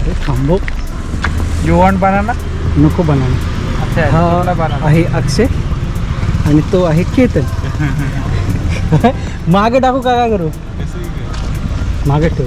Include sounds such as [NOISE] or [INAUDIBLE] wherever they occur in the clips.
अरे थांबव you want banana नको बनाना अच्छा हा आहे अक्षय आणि तो आहे केतन. [LAUGHS] मागे टाकू का काय करू? मागे ठेव.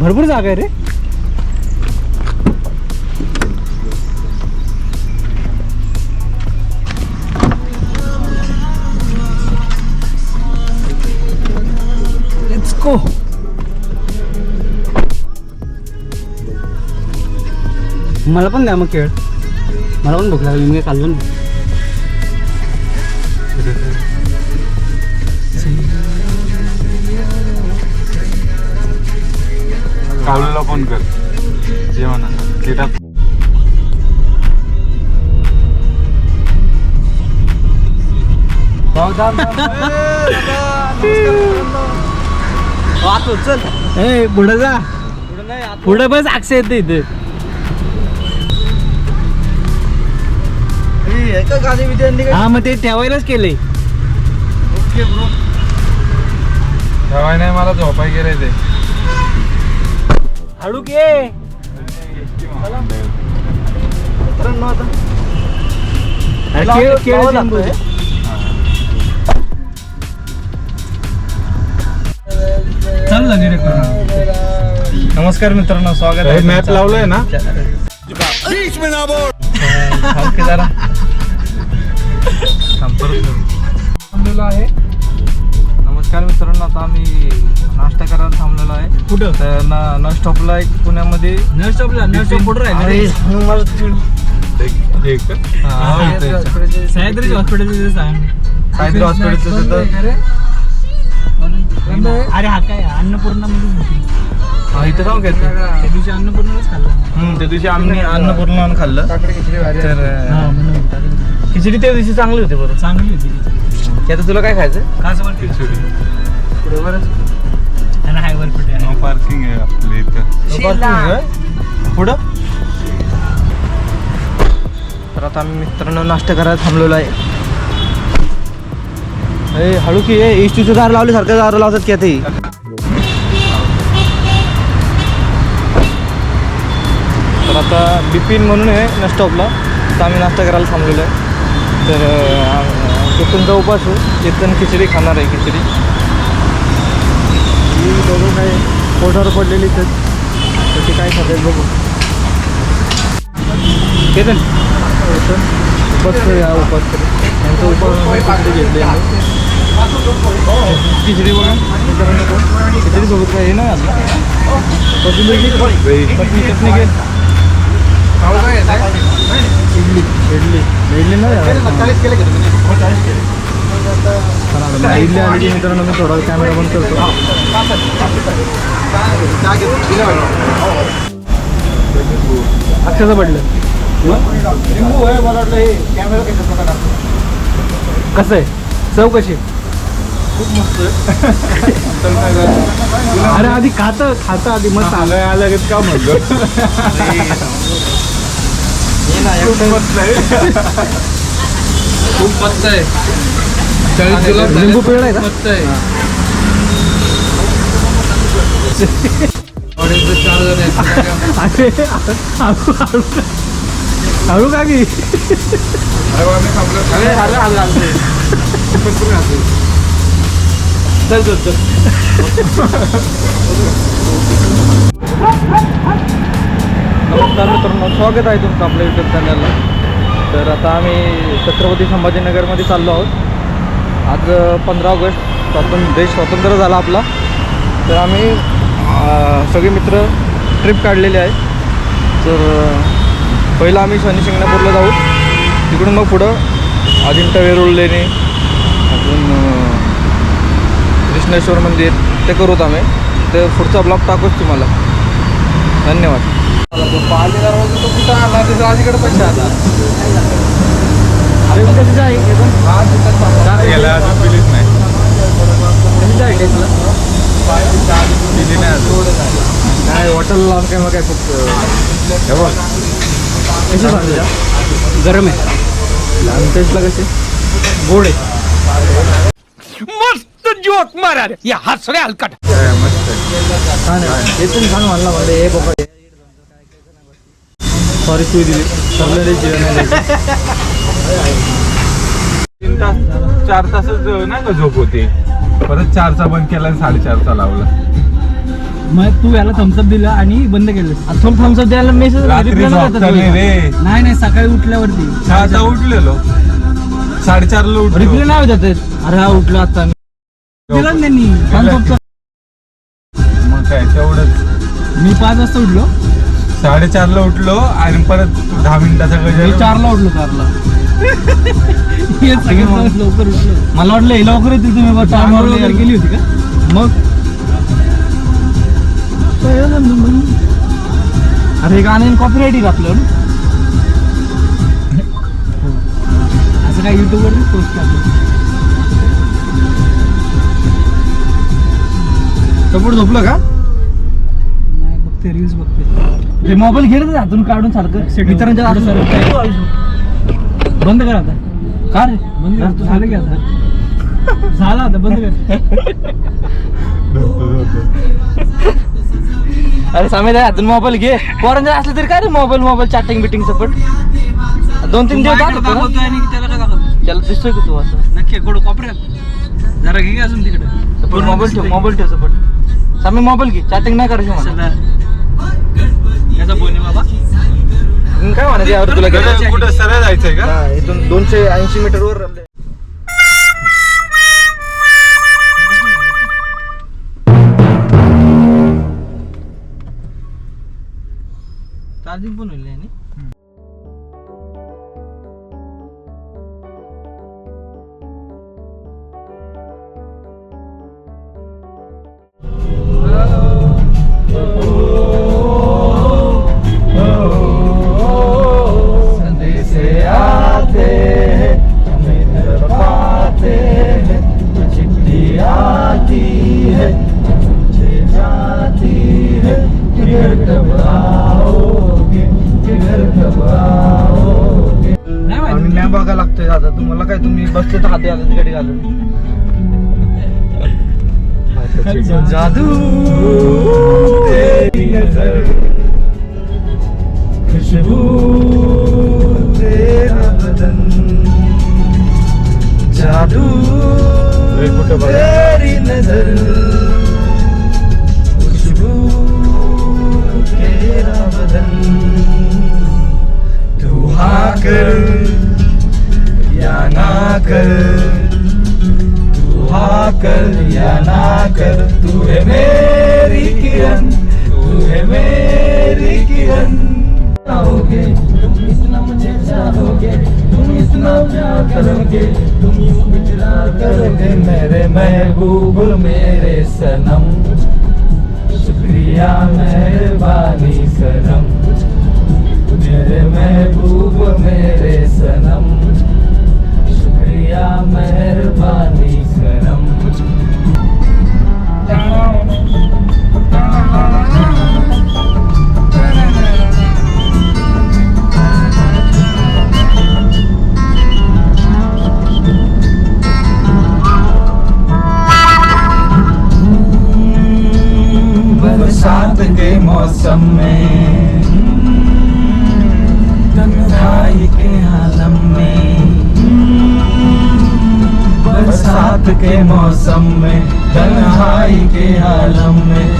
भरपूर जागा आहे रे. Let's go. मला पण द्या मग खेळ मला पण भूक लागली मी काय खाल्लं नाही कावलेला फोन कर जेवण ते टाक चल. ए पुढं जा. पुढं बस अक्षय येते इथे. गाडी हा मग ते ठेवायलाच केलंय. ठेवाय नाही मला झोपाय गेले ते. हळू के केळ केळ जिंबू करू. नमस्कार मित्रांनो स्वागत आहे मॅप. लावलंय ना? थांब की जरा थांबलेलो आहे. नमस्कार मित्रांनो आता आम्ही नाश्ता करायला थांबलेलो आहे. कुठं? तर न न स्टॉपला एक पुण्यामध्ये. न स्टॉपला न स्टॉप कुठं राहिले? हे? सह्याद्री सायद्री हॉस्पिटलचं तिथं अरे हा काय अन्नपूर्णा हा इथं जाऊ घेत त्या दिवशी अन्नपूर्णाच खाल्लं. त्या दिवशी आम्ही अन्नपूर्ण खाल्लं. तर हा अं, म्हणून खिचडी. त्या दिवशी चांगली होती बरं. चांगली होती की आता तुला काय खायचं का समजते खिचडी. आहे? पार्किंग आहे आपल्या इथं. पुढं? तर आता आम्ही मित्रांनो नाश्ता करायला थांबलेलो आहे. ए हळू की ए इष्टीचं दार लावले सारखं दार लावतात की आता ही. तर आता बिपिन म्हणून आहे ना स्टॉपला तर आम्ही नाश्ता करायला थांबलेलो आहे. तर चेतनचा उपास आहे चेतन खिचडी खाणार आहे खिचडी. ही दोघं काय पोटावर पडलेली तर तशी काय खातात बघू. केतन? उपास या उपास त्यांचा उपास घेतली खिचडी बघा खिचडी सोबत काय हे नाही आपलं चटणी चटणी घे इडली इडली इडली नाही इडली आली मित्रांनो मी थोडा कॅमेरा बंद करतो अक्षरचं पडलं कसं आहे? चव कशी अरे आधी खात खात आधी मस्त आलं आलं आलं का म्हणलं? खूप मस्त आहे. लिंबू पिळ आहे का? मस्त आहे. ऑडियन्सचे चार जण आहेत. [LAUGHS] अरे हळू हळू हळू का की? अरे आलं आलं आलं चल चल चल नमस्कार मित्रांनो स्वागत आहे तुमचं आपल्या यूट्यूब चॅनलला तर आता आम्ही छत्रपती संभाजीनगरमध्ये चाललो आहोत. आज पंधरा ऑगस्ट स्वातंत्र्य देश स्वतंत्र झाला आपला. तर आम्ही सगळे मित्र ट्रिप काढलेली आहे तर पहिलं आम्ही शनी शिंगणापूरला जाऊ. तिकडून मग पुढं अजिंठा वेरूळ लेणे अजून कृष्णेश्वर मंदिर ते करूत आम्ही. तर पुढचा ब्लॉग टाकूच तुम्हाला. धन्यवाद. तो कुठं आला पैसे अरे आहे हे नाही हॉटेल लावून काय मग काय हे गरम आहे. आणि टेस्टला कसे? गोड आहे. काय मस्त आहे. छान आहे हे पण छान म्हणला मला हे बाबा सॉरी शिवी दिली ठरलेली शिवी नाही द्यायची. तीन तास चार तासच नाही का झोप होती परत चारचा बंद केला आणि साडेचारचा लावला मग तू याला थम्सअप दिला आणि बंद केलं आता थोडं थम्सअप द्यायला मेसेज रात्री झोपता नाही रे नाही नाही सकाळी उठल्यावरती सहाचा उठलेलो साडेचारला उठलो नाही होत. अरे हा उठलो आता. दिला त्यांनी. मग काय तेवढंच. मी पाच वाजता उठलो. साडेचारला उठलो आणि परत दहा मिनिटाचा मी गजर चारला उठलो चारला. हे सगळं लवकर उठलो. मला वाटलं हे लवकर येतील तुम्ही बा time वर वगैरे गेली होती का? मग अरे हे गाणं कॉपी राईट आपल्यावर असं काय युट्यूब वरती पोस्ट करतो टपूर झोपलं का? नाही बघते रील्स बघते. ते मोबाईल घेत हातून काढून सारखं. मित्रांच्या हातून. बंद कर आता. का रे? बंद यार, कर. तू झालं की आता? झालं आता बंद कर. अरे सामे हातून मोबाईल घे. पोरांच्या असलं तरी काय रे मोबाईल मोबाईल चॅटिंग बिटिंग सपट दोन तीन दिवस त्याला दिसतोय का तू असं? नक्की कोड कॉपऱ्यात. जरा घे अजून तिकडे. मोबाईल ठेव मोबाईल ठेव सपट सामे मोबाईल घे चॅटिंग नाही करायची मला याचा बाबा. काय म्हणायचं यावर तुला कुठं सरळ जायचंय का? हा, इथून दोनशे ऐंशी मीटर वर चार्जिंग पण होईल याने. गाडी घालून. जादू तेरी नजर. खुशबू तेरा बदन. जादू. तेरी नजर. के तुम यूं मिटला कर दे मेरे महबूब मेरे सनम शुक्रिया मेहरबानी करम मेरे महबूब मेरे सनम शुक्रिया मेहरबानी करम मौसम में तन्हाई के आलम में। बरसात के मौसम में तन्हाई के आलम में।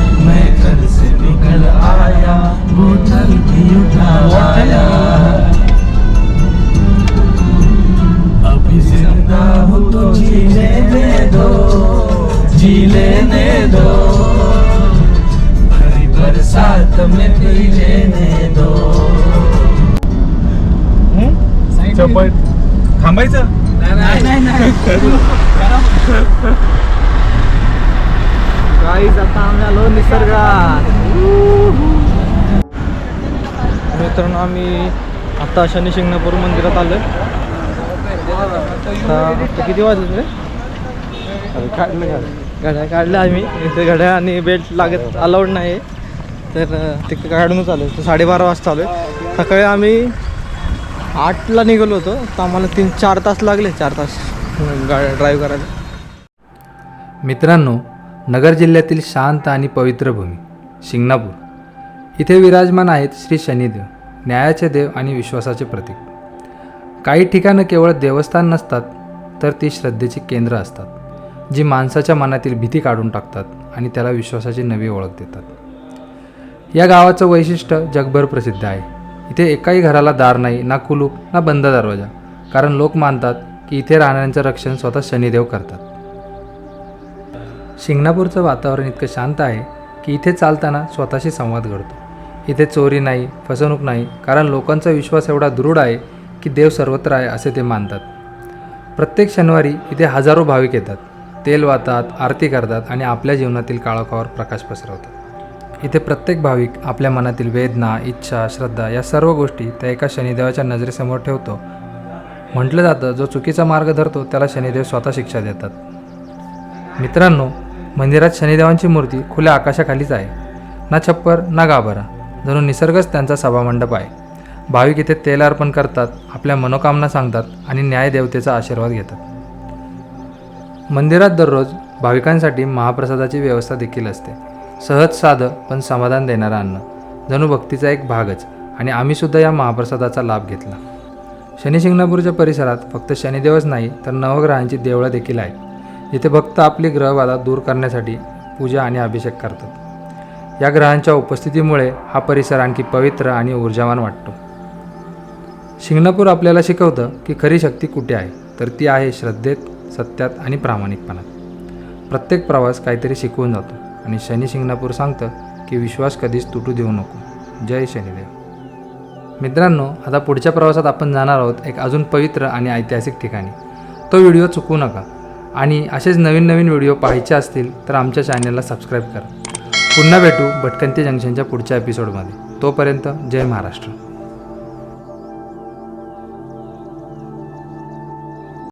थांबायचं? नाही नाही. नाही गाईज आता आम्ही आलो निसर्गात. मित्रांनो आम्ही आता शनी शिंगणापूर मंदिरात आलो आता किती वाजले रे? अरे काढलं गाड्या काढल्या आम्ही. इथे गाड्या आणि बेल्ट लागत अलाउड नाही तर अं, ते काढूनच आलो साडेबारा वाजता आलो सकाळी आम्ही आठला निघालो होतो तर आम्हाला तीन चार तास लागले चार तास गाड्या ड्राईव्ह करायला. मित्रांनो नगर जिल्ह्यातील शांत आणि पवित्र भूमी शिंगणापूर. इथे विराजमान आहेत श्री शनिदेव न्यायाचे देव आणि विश्वासाचे प्रतीक. काही ठिकाणं केवळ देवस्थान नसतात तर ती श्रद्धेची केंद्र असतात जी माणसाच्या मनातील भीती काढून टाकतात आणि त्याला विश्वासाची नवी ओळख देतात. या गावाचं वैशिष्ट्य जगभर प्रसिद्ध आहे. इथे एकाही घराला दार नाही ना कुलूप ना बंद दरवाजा. कारण लोक मानतात की इथे राहणाऱ्यांचं रक्षण स्वतः शनिदेव करतात. शिंगणापूरचं वातावरण इतकं शांत आहे की इथे चालताना स्वतःशी संवाद घडतो. इथे चोरी नाही फसवणूक नाही कारण लोकांचा विश्वास एवढा दृढ आहे की देव सर्वत्र आहे असे ते मानतात. प्रत्येक शनिवारी इथे हजारो भाविक येतात. तेल वाहतात आरती करतात आणि आपल्या जीवनातील काळोखावर प्रकाश पसरवतात. इथे प्रत्येक भाविक आपल्या मनातील वेदना इच्छा श्रद्धा या सर्व गोष्टी त्या एका शनिदेवाच्या नजरेसमोर ठेवतो. म्हटलं जातं जो चुकीचा मार्ग धरतो त्याला शनिदेव स्वतः शिक्षा देतात. मित्रांनो मंदिरात शनिदेवांची मूर्ती खुल्या आकाशाखालीच आहे. ना छप्पर ना गाभारा. जणू निसर्गच त्यांचा सभामंडप आहे. भाविक इथे तेल अर्पण करतात आपल्या मनोकामना सांगतात आणि न्यायदेवतेचा आशीर्वाद घेतात. मंदिरात दररोज भाविकांसाठी महाप्रसादाची व्यवस्था देखील असते. सहज साधं पण समाधान देणारं अन्न. जणू भक्तीचा एक भागच आणि आम्हीसुद्धा या महाप्रसादाचा लाभ घेतला. शनिशिंगणापूरच्या परिसरात फक्त शनिदेवच नाही तर नवग्रहांची देवळं देखील आहेत. जिथे भक्त आपली ग्रहबाधा दूर करण्यासाठी पूजा आणि अभिषेक करतात. या ग्रहांच्या उपस्थितीमुळे हा परिसर आणखी पवित्र आणि ऊर्जावान वाटतो. शिंगणापूर आपल्याला शिकवतं की खरी शक्ती कुठे आहे तर ती आहे श्रद्धेत सत्यात आणि प्रामाणिकपणात. प्रत्येक प्रवास काहीतरी शिकवून जातो. आणि शनी शिंगणापूर सांगतं की विश्वास कधीच तुटू देऊ नको. जय शनिदेव. मित्रांनो आता पुढच्या प्रवासात आपण जाणार आहोत एक अजून पवित्र आणि ऐतिहासिक ठिकाणी. तो व्हिडिओ चुकू नका. आणि असेच नवीन नवीन व्हिडिओ पाहायचे असतील तर आमच्या चॅनलला सबस्क्राईब करा. पुन्हा भेटू भटकंती जंक्शनच्या पुढच्या एपिसोडमध्ये तोपर्यंत जय महाराष्ट्र.